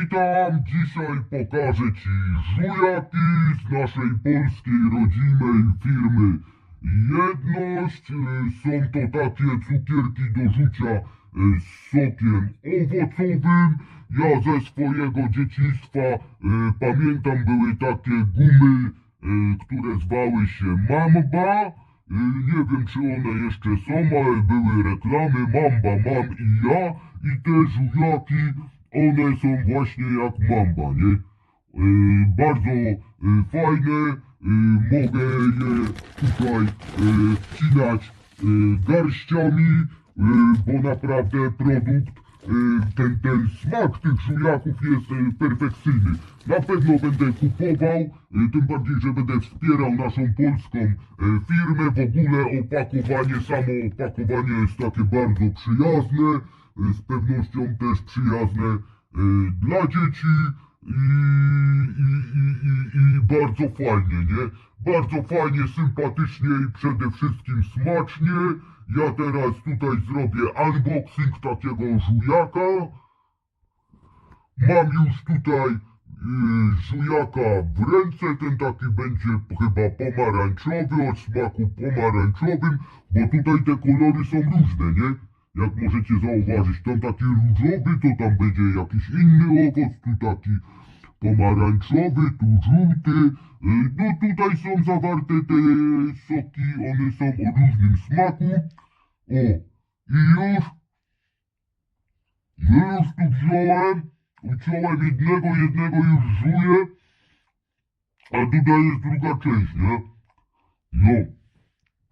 Witam, dzisiaj pokażę Ci żujaki z naszej polskiej rodzimej firmy Jedność. Y, Są to takie cukierki do rzucia y, z sokiem owocowym. Ja ze swojego dzieciństwa y, pamiętam były takie gumy, które zwały się Mamba. Nie wiem czy one jeszcze są, ale były reklamy Mamba mam i ja i te żujaki one są właśnie jak mamba, nie? Yy, bardzo yy, fajne, yy, mogę je tutaj yy, wcinać yy, garściami, yy, bo naprawdę produkt, ten, ten smak tych żujaków jest perfekcyjny. Na pewno będę kupował, tym bardziej, że będę wspierał naszą polską firmę. W ogóle opakowanie, samo opakowanie jest takie bardzo przyjazne y, z pewnością też przyjazne y, dla dzieci i, i, i, i, i bardzo fajnie, nie? Bardzo fajnie, sympatycznie i przede wszystkim smacznie. Ja teraz tutaj zrobię unboxing takiego żujaka. Mam już tutaj y, żujaka w ręce, ten taki będzie chyba pomarańczowy, o smaku pomarańczowym, bo tutaj te kolory są różne, nie? Jak możecie zauważyć, tam taki różowy, to tam będzie jakiś inny owoc, tu taki pomarańczowy, tu żółty. Y, No tutaj są zawarte te soki, one są o różnym smaku. O, i już, już tu wziąłem, wziąłem jednego, jednego już żuję, a tutaj jest druga część, nie? No,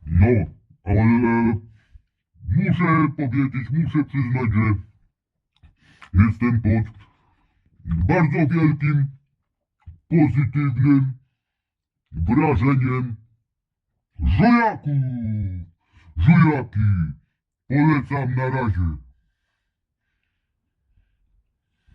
no, ale muszę powiedzieć, muszę przyznać, że jestem pod bardzo wielkim, pozytywnym wrażeniem żujaków. Żujaki. Polecam na razie.